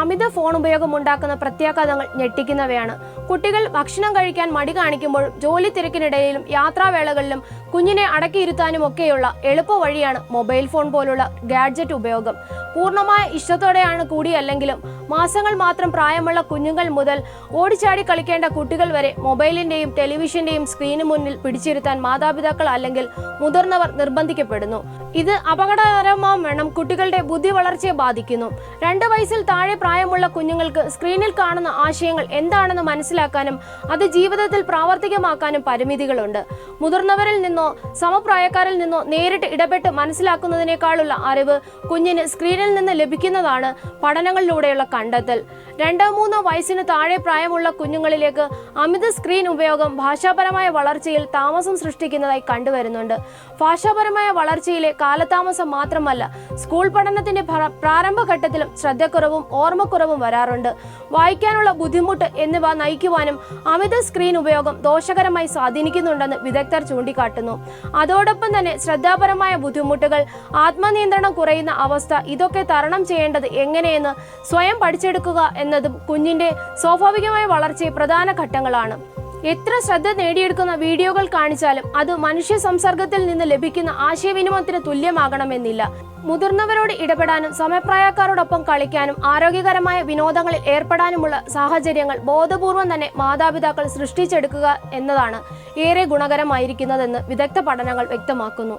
അമിത phone ഉപയോഗം ഉണ്ടാക്കുന്ന പ്രത്യാഘാതങ്ങൾ ഞെട്ടിക്കുന്നവയാണ്. കുട്ടികൾ ഭക്ഷണം കഴിക്കാൻ മടി കാണിക്കുമ്പോഴും ജോലി തിരക്കിനിടയിലും യാത്രാവേളകളിലും കുഞ്ഞിനെ അടക്കിയിരുത്താനും ഒക്കെയുള്ള എളുപ്പ വഴിയാണ് മൊബൈൽ ഫോൺ പോലുള്ള ഗാഡ്ജറ്റ് ഉപയോഗം. പൂർണമായ ഇഷ്ടത്തോടെയാണ് കൂടിയല്ലെങ്കിലും മാസങ്ങൾ മാത്രം പ്രായമുള്ള കുഞ്ഞുങ്ങൾ മുതൽ ഓടിച്ചാടി കളിക്കേണ്ട കുട്ടികൾ വരെ മൊബൈലിന്റെയും ടെലിവിഷന്റെയും സ്ക്രീന് മുന്നിൽ പിടിച്ചിരുത്താൻ മാതാപിതാക്കൾ അല്ലെങ്കിൽ മുതിർന്നവർ നിർബന്ധിക്കപ്പെടുന്നു. ഇത് അപകടകരമാം വേണം കുട്ടികളുടെ ബുദ്ധി വളർച്ചയെ ബാധിക്കുന്നു. രണ്ട് വയസ്സിൽ താഴെ പ്രായമുള്ള കുഞ്ഞുങ്ങൾക്ക് സ്ക്രീനിൽ കാണുന്ന ആശയങ്ങൾ എന്താണെന്ന് മനസ്സിലാക്കാനും അത് ജീവിതത്തിൽ പ്രാവർത്തികമാക്കാനും പരിമിതികളുണ്ട്. മുതിർന്നവരിൽ നിന്നോ സമപ്രായക്കാരിൽ നിന്നോ നേരിട്ട് ഇടപെട്ട് മനസ്സിലാക്കുന്നതിനേക്കാളുള്ള അറിവ് കുഞ്ഞിന് സ്ക്രീനിൽ നിന്ന് ലഭിക്കുന്നതാണ് പഠനങ്ങളിലൂടെയുള്ള കണ്ടെത്തൽ. രണ്ടോ മൂന്നോ വയസ്സിന് താഴെ പ്രായമുള്ള കുഞ്ഞുങ്ങളിലേക്ക് അമിത സ്ക്രീൻ ഉപയോഗം ഭാഷാപരമായ വളർച്ചയിൽ താമസം സൃഷ്ടിക്കുന്നതായി കണ്ടുവരുന്നുണ്ട്. ഭാഷാപരമായ വളർച്ചയിലെ കാലതാമസം മാത്രമല്ല സ്കൂൾ പഠനത്തിന്റെ പ്രാരംഭഘട്ടത്തിലും ശ്രദ്ധക്കുറവും ഓർമ്മക്കുറവും വരാറുണ്ട്. വായിക്കാനുള്ള ബുദ്ധിമുട്ട് എന്നിവ നയിക്കുവാനും അമിത സ്ക്രീൻ ഉപയോഗം ദോഷകരമായി സ്വാധീനിക്കുന്നുണ്ടെന്ന് വിദഗ്ധർ ചൂണ്ടിക്കാട്ടുന്നു. അതോടൊപ്പം തന്നെ ശ്രദ്ധാപരമായ ബുദ്ധിമുട്ടുകൾ ആത്മനിയന്ത്രണം കുറയുന്ന അവസ്ഥ ഇതൊക്കെ തരണം ചെയ്യേണ്ടത് എങ്ങനെയെന്ന് സ്വയം പഠിച്ചെടുക്കുക എന്നതും കുഞ്ഞിന്റെ സ്വാഭാവികമായ വളർച്ചയെ പ്രധാന ഘട്ടങ്ങളാണ്. എത്ര ശ്രദ്ധ നേടിയെടുക്കുന്ന വീഡിയോകൾ കാണിച്ചാലും അത് മനുഷ്യ സംസർഗത്തിൽ നിന്ന് ലഭിക്കുന്ന ആശയവിനിമയത്തിന് തുല്യമാകണമെന്നില്ല. മുതിർന്നവരോട് ഇടപെടാനും സമപ്രായക്കാരോടൊപ്പം കളിക്കാനും ആരോഗ്യകരമായ വിനോദങ്ങളിൽ ഏർപ്പെടാനുമുള്ള സാഹചര്യങ്ങൾ ബോധപൂർവം തന്നെ മാതാപിതാക്കൾ സൃഷ്ടിച്ചെടുക്കുക എന്നതാണ് ഏറെ ഗുണകരമായിരിക്കുന്നതെന്ന് വിദഗ്ധ പഠനങ്ങൾ വ്യക്തമാക്കുന്നു.